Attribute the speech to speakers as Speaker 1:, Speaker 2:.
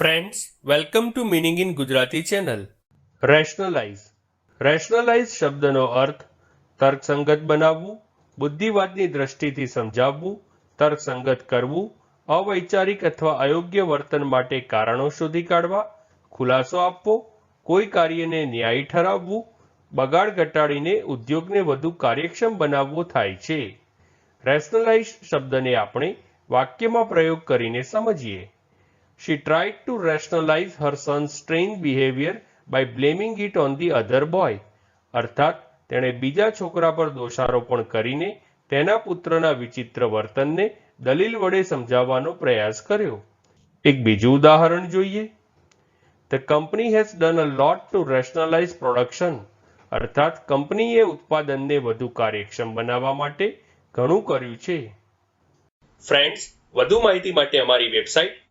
Speaker 1: Friends welcome to meaning in Gujarati channel rationalise rationalise શબ્દનો અર્થ તર્કસંગત બનાવવું, બુદ્ધિવાદની દ્રષ્ટિથી સમજાવવું, તર્કસંગત કરવું, અવૈચારિક અથવા અયોગ્ય વર્તન માટે કારણો શોધી કાઢવા, ખુલાસો આપવો, કોઈ કાર્યને ન્યાયી ઠરાવવું, બગાડ ઘટાડીને ઉદ્યોગને વધુ કાર્યક્ષમ બનાવવો થાય છે. રેશનલાઇઝ શબ્દને આપણે વાક્યમાં પ્રયોગ કરીને સમજીએ. She tried to rationalize her son's strange behavior by blaming it on the other boy. અર્થાત, તેણે બીજા છોકરા પર દોષારોપણ કરીને તેના પુત્રના વિચિત્ર વર્તનને દલીલ વડે સમજાવવાનો પ્રયાસ કર્યો. એક બીજું ઉદાહરણ જોઈએ. The company has done a lot to rationalise production અર્થાત, કંપનીએ ઉત્પાદનને વધુ કાર્યક્ષમ બનાવવા માટે ઘણું કર્યું છે. ફ્રેન્ડ્સ વધુ માહિતી માટે અમારી website